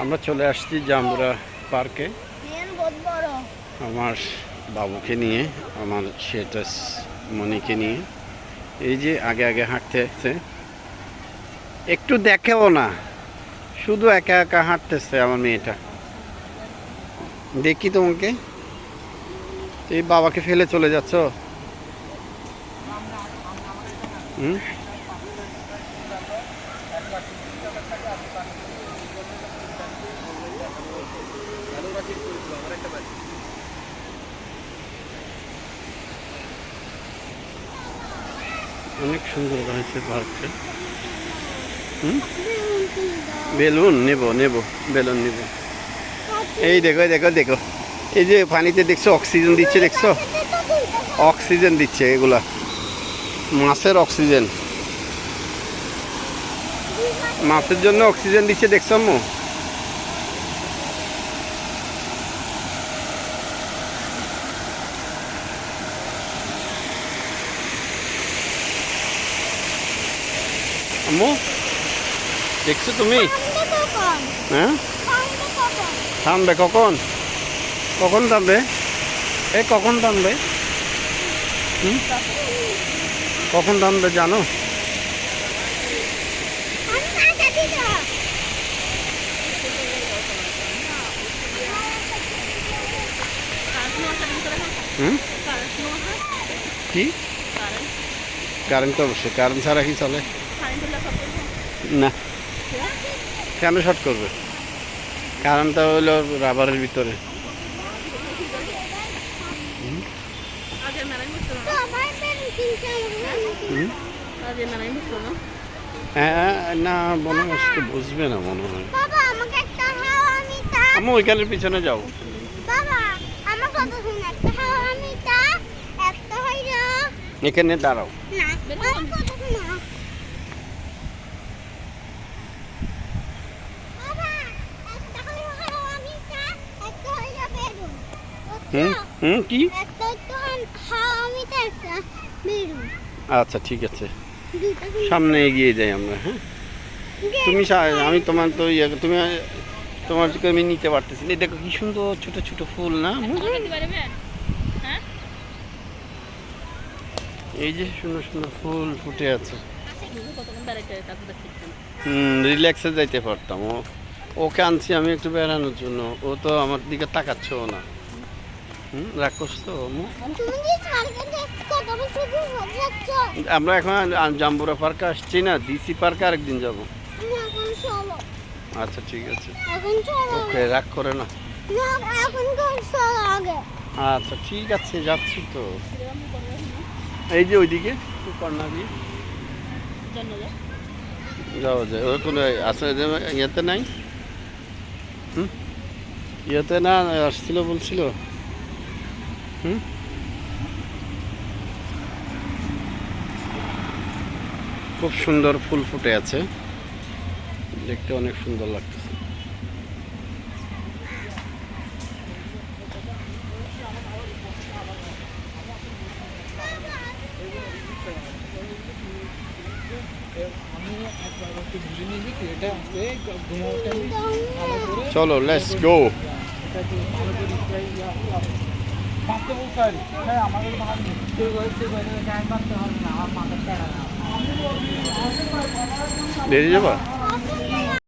আমরা চলে আসছি জামুরা পার্কে। আমার বাবুকে নিয়ে আমার সেটাস মনিকে নিয়ে। এই যে আগে আগে হাঁটতে আসছে একটু দেখেও না শুধু একা একা হাঁটতেছে আমার মেয়েটা। দেখি তোমাকে। এই বাবাকে ফেলে চলে যাচ্ছ? হুম? অনেক সুন্দর হয়েছে পার্কটা। হুম? বেলুন নেব নেব, বেলুন নেব। এই দেখো দেখো দেখো। এই যে পানিতে দেখছ অক্সিজেন দিচ্ছে দেখছ? অক্সিজেন দিচ্ছে এগুলা। মাছের অক্সিজেন মাছের জন্য অক্সিজেন দিচ্ছে দেখছ আম্মু? আম্মু দেখছ তুমি? হ্যাঁ? থামবে কখন? কখন থামবে এ, কখন হুম? কখন থামবে জানো? কি? কারেন্ট তো অবশ্যই। কারেন্ট ছাড়া কি চলে? না। কেন শর্ট করবে? কারেন্টটা হলো রাবারের ভিতরে হুম? হ্যাঁ না মনে হয় বুঝবে না মনে হয়। আমি ওইখানের পিছনে যাও এখানে দাঁড়াও না আমার কথা শোনো বাবা একটা হইল হাওয়া মিটা একটা হইল বেলুন হুম হুম কি একটা তো হাওয়া মিটা একটা বেলুন আচ্ছা ঠিক আছে। সামনে এগিয়ে যাই আমরা হ্যাঁ? তুমি আমি তোমার তো ইয়ে তুমি, তোমার আমি নিতে পারতেছি না। দেখো কি সুন্দর ছোট ছোট ফুল, না? এই যে সুন্দর সুন্দর ফুল ফুটে আছে। হুম রিল্যাক্সে যাইতে পারতাম। ও, ওকে আনছি আমি একটু বেড়ানোর জন্য। ও তো আমার দিকে তাকাচ্ছেও না। শুধু যাচ্ছ আমরা এখন জাম্বুরা পার্কে আসছি না ডিসি পার্কে আরেকদিন যাব। আচ্ছা ঠিক আছে। ওকে, রাগ করে না। আচ্ছা ঠিক আছে, যাচ্ছি তো। এই যে ওইদিকে কর্নার দিয়ে। যাওয়া যায়। ওর কোনো আছে ইয়েতে নাই? হুম? ইয়েতে না, আসছিল, বলছিল। হুম খুব সুন্দর ফুল ফুটে আছে। দেখতে অনেক সুন্দর লাগতেছে। চলো লেটস গো বেরিয়ে যাবা